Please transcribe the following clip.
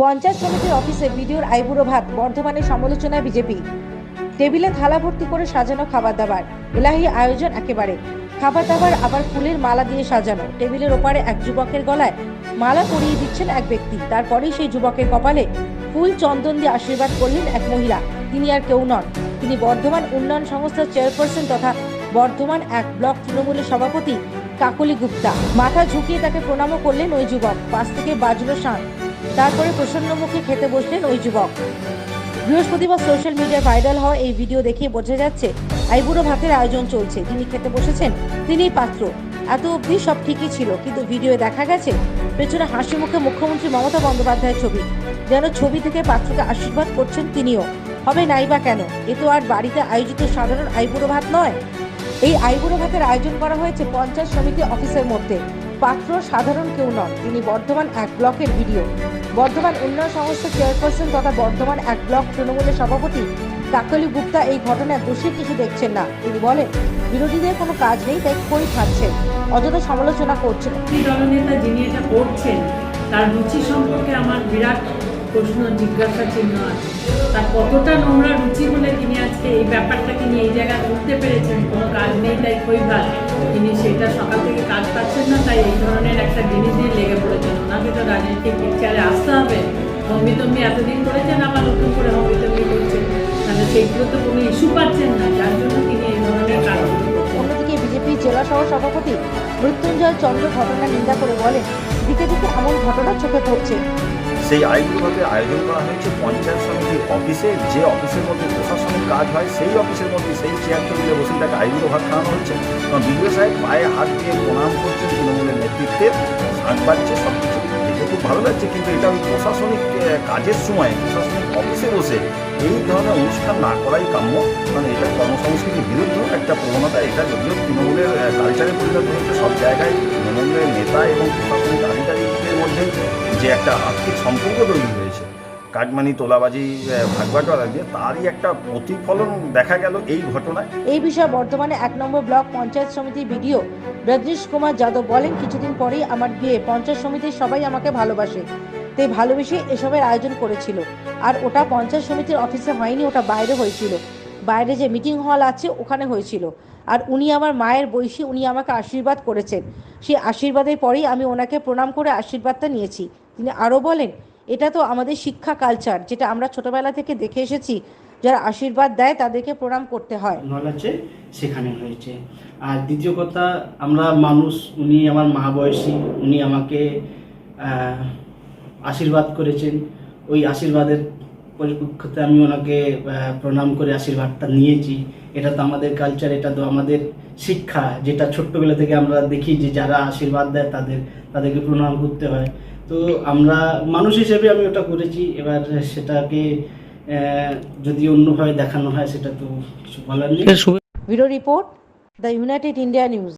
পঞ্চায়েত সমিতির অফিসে ভিডিওর আইবুড়ো ভাত, বর্ধমানের সমালোচনায় বিজেপি। টেবিলে থালা ভর্তি করে সাজানো খাবার দাবার, এলাহি আয়োজন একেবারে। খাবার দাবার আবার ফুলের মালা দিয়ে সাজানো, টেবিলের ওপারে এক যুবকের গলায় মালা পরিয়ে দিচ্ছেন এক ব্যক্তি। তারপরেই সেই যুবকের কপালে ফুল চন্দন দিয়ে আশীর্বাদ করলেন এক মহিলা। তিনি আর কেউ নন। তিনি বর্ধমান উন্নয়ন সংস্থার চেয়ারপারসন তথা বর্ধমান এক ব্লক তৃণমূলের সভাপতি কাকলি গুপ্তা। মাথা ঝুঁকিয়ে তাকে প্রণামও করলেন ওই যুবক। পাশ থেকে বাজলো শান তারপরে প্রসন্ন মুখে খেতে বসলেন ওই যুবক। বৃহস্পতিবার সোশ্যাল মিডিয়ায় ভাইরাল হওয়া এই ভিডিও দেখে বোঝা যাচ্ছে, আইবুড়ো ভাতের আয়োজন চলছে। তিনি খেতে বসেছেন, তিনিই পাত্র। এত অবধি সব ঠিকই ছিল, কিন্তু ভিডিওয়ে দেখা গেছে, পেছনে হাসি মুখে মুখ্যমন্ত্রী মমতা বন্দ্যোপাধ্যায়ের ছবি। যেন ছবি থেকে পাত্রকে আশীর্বাদ করছেন তিনিও। হবে নাই বা কেন? এ তো আর বাড়িতে আয়োজিত সাধারণ আইবুড়ো ভাত নয়। এই আইবুড়ো ভাতের আয়োজন করা হয়েছে পঞ্চায়েত সমিতি অফিসের মধ্যে। পাত্র সাধারণ কেউ নন। তিনি বর্ধমান এক ব্লকের ভিডিও বর্ধমান উন্নয়ন সংস্থা চেয়ারপারসন তথা বর্ধমান এক ব্লক তৃণমূলের সভাপতি কাকলি গুপ্তা এই ঘটনায় দোষী কিছু দেখছেন না। তিনি বলেন, বিরোধীদের কোনো কাজ নেই, তাই খই খাচ্ছেন অযথা সমালোচনা করছেন। দলনেতা যিনি এটা করছেন, তার রুচি সম্পর্কে আমার বিরাট প্রশ্ন জিজ্ঞাসা চিহ্ন আছে। তার কতটা নোংরা রুচি হলে তিনি আজকে এই ব্যাপারটাকে নিয়ে এই জায়গায় তুলতে পেরেছেন? কোনো কাজ নেই, তাই ভাত? তিনি সেটা সকাল থেকে কাজ পাচ্ছেন না, তাই এই ধরনের একটা জিনিস নিয়ে লেগে পড়েছেন। ওনাকে তো রাজনৈতিক পিকচারে আসতে হবে। হম্বিতম্বি এতদিন করেছেন, আবার নতুন করে হম্বিতম্বি করছেন। তাহলে সেইগুলো তো কোনো ইস্যু পাচ্ছেন না, যার জন্য তিনি এই ধরনের করছেন। অন্যদিকে জেলা সহ সভাপতি মৃত্যুঞ্জয় চন্দ্র ঘটনা নিন্দা করে বলেন, দিকে দিকে এমন ঘটনা চোখে পড়ছে। সেই আইনগুলোকে আয়োজন করা হয়েছে পঞ্চায়েত সমিতির অফিসে। যে অফিসের মধ্যে প্রশাসনিক কাজ হয়, সেই অফিসের মধ্যে সেই চেয়ার টেবিলে বসে তাকে আইনগুলো ভাত খাওয়ানো হচ্ছে। এবং বিডিও সাহেব পায়ে হাত দিয়ে প্রণাম করছেন তৃণমূলের নেতৃত্বে। শাক বাড়ছে সব কিছু দেখে খুব ভালো লাগছে, কিন্তু এটা ওই প্রশাসনিক কাজের সময়, প্রশাসনিক অফিসে বসে এই ধরনের অনুষ্ঠান না করাই কাম্য। কারণ এটা কর্মসংস্কৃতির বিরুদ্ধ একটা প্রবণতা, এটা যদিও তৃণমূলের কালচারে পরিণত হচ্ছে সব জায়গায় তৃণমূলের নেতা এবং প্রশাসনিক আধিকারিকদের মধ্যে যে একটা আর্থিক সম্পর্ক তৈরি হয়েছে। কাটমানি, তোলাবাজি ভাগবাটোয়ারা দিয়ে তারই একটা প্রতিফলন দেখা গেল এই ঘটনায়। এই বিষয়ে বর্তমানে এক নম্বর ব্লক পঞ্চায়েত সমিতির বিডিও রজনীশ কুমার যাদব বলেন, কিছুদিন পরেই আমার বিয়ে, পঞ্চায়েত সমিতির সবাই আমাকে ভালোবাসে তাই ভালোবেসে এসবের আয়োজন করেছিল। আর ওটা পঞ্চায়েত সমিতির অফিসে হয়নি, ওটা বাইরে হয়েছিল। বাইরে যে মিটিং হল আছে, ওখানে হয়েছিল। আর উনি আমার মায়ের বয়সী, উনি আমাকে আশীর্বাদ করেছেন। সেই আশীর্বাদের পরেই আমি ওনাকে প্রণাম করে আশীর্বাদটা নিয়েছি। তিনি আরও বলেন, এটা তো আমাদের শিক্ষা কালচার যেটা আমরা ছোটবেলা থেকে দেখে এসেছি। যারা আশীর্বাদ দেয়, তাদেরকে প্রণাম করতে হয়। আছে সেখানে হয়েছে। আর দ্বিতীয় কথা, আমরা মানুষ, উনি আমার মা বয়সী, উনি আমাকে আশীর্বাদ করেছেন। ওই আশীর্বাদের পরিপ্রেক্ষিতে আমি ওনাকে প্রণাম করে আশীর্বাদটা নিয়েছি। এটা তো আমাদের কালচার এটা তো আমাদের শিক্ষা, যেটা ছোট্টবেলা থেকে আমরা দেখি যে যারা আশীর্বাদ দেয় তাদের, তাদেরকে প্রণাম করতে হয়। তো আমরা মানুষ হিসেবে আমি ওটা করেছি। এবার সেটাকে যদি অন্যভাবে দেখানো হয়, সেটা তো কিছু বলার নেই। Report, the United India News.